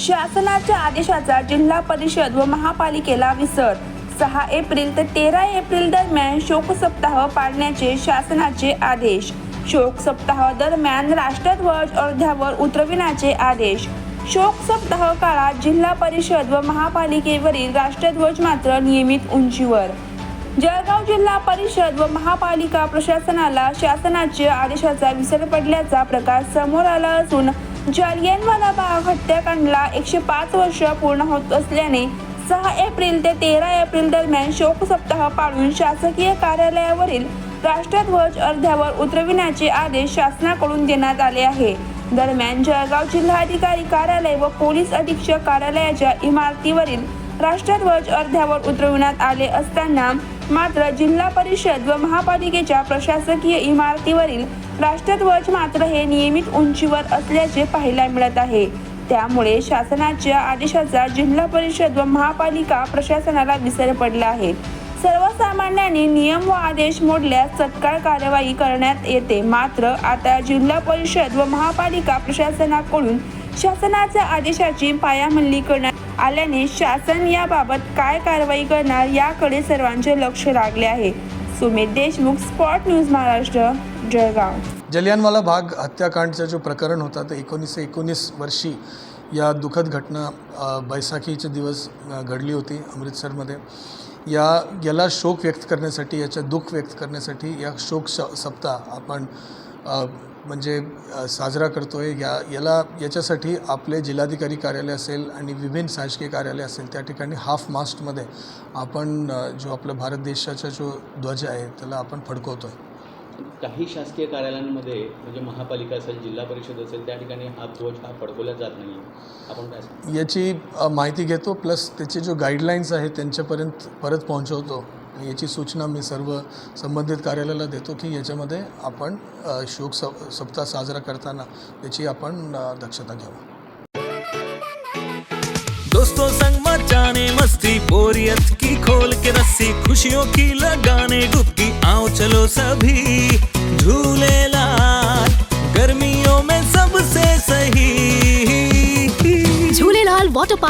शासनाच्या आदेशाचा जिल्हा परिषद व महापालिकेला विसर. सहा एप्रिल ते तेरा एप्रिल दरम्यान शोक सप्ताह पाळण्याचे शासनाचे आदेश. शोक सप्ताह दरम्यान राष्ट्रध्वज अर्ध्यावर उतरविण्याचे आदेश. शोक सप्ताह काळात जिल्हा परिषद व महापालिकेवरील राष्ट्रध्वज मात्र नियमित उंचीवर. जळगाव जिल्हा परिषद व महापालिका प्रशासनाला शासनाच्या आदेशाचा विसर पडल्याचा प्रकार समोर आला असून जालियनवाला बाग हत्याकांडला एकशे पाच वर्ष पूर्ण होत असल्याने सहा एप्रिल ते तेरा एप्रिल दरम्यान शोक सप्ताह पाळून शासकीय कार्यालयावरील राष्ट्रध्वज अर्ध्यावर उतरविण्याचे आदेश शासनाकडून देण्यात आले आहे. दरम्यान जळगाव जिल्हाधिकारी कार्यालय व पोलीस अधीक्षक कार्यालयाच्या इमारतीवरील राष्ट्रध्वज अर्ध्यावर उतरविण्यात आले असताना मात्र जिल्हा परिषद व महापालिकेच्या प्रशासकीय इमारतीवरील राष्ट्रध्वज मात्र हे नियमित उंचीवर असल्याचे पाहायला मिळत आहे. त्यामुळे शासनाच्या आदेशाचा जिल्हा परिषद व महापालिका प्रशासनाला विसर पडला आहे. सर्वसामान्यांनी नियम व आदेश मोडल्यास तत्काळ कारवाई करण्यात येते. मात्र आता जिल्हा परिषद व महापालिका प्रशासनाकडून शासनाच्या आदेशाची पायामल्ली करण्यात आल्याने शासन याबाबत काय कारवाई करणार याकडे सर्वांचे लक्ष लागले आहे. Sumit Deshmukh spot news Maharashtra Jalgaon. Jallianwala Bagh हत्याकांडचं जो प्रकरण होता ते एकोणीसशे एकोणीस वर्षी या दुःखद घटना बैसाखीचे दिवस घडली होती अमृतसरमध्ये. या याला शोक व्यक्त करण्यासाठी याचं दुःख व्यक्त करण्यासाठी या शोक स सप्ताह आपण म्हणजे साजरा करतो आहे या याला याच्यासाठी आपले जिल्हाधिकारी कार्यालय असेल आणि विभिन्न शासकीय कार्यालय असेल त्या ठिकाणी हाफ मास्टमध्ये आपण जो आपला भारत देशाचा जो ध्वज आहे त्याला आपण फडकवतो आहे काही शासकीय कार्यालयांमध्ये म्हणजे महापालिका असेल जिल्हा परिषद असेल त्या ठिकाणी हा ध्वज हा फडकवला जात नाही आपण काय? याची माहिती घेतो प्लस त्याचे जो गाईडलाईन्स आहेत त्यांच्यापर्यंत परत पोहोचवतो. याची सूचना मी सर्व संबंधित कार्यालयाला देतो की याच्यामध्ये आपण शोक स सप्ताह साजरा करताना याची आपण दक्षता घ्यावं. दोस्तों संग मचाने मस्ती बोरियत की खोल के रस्सी खुशियों की लगाने डुबकी आओ चलो सभी। Jhulelalal Water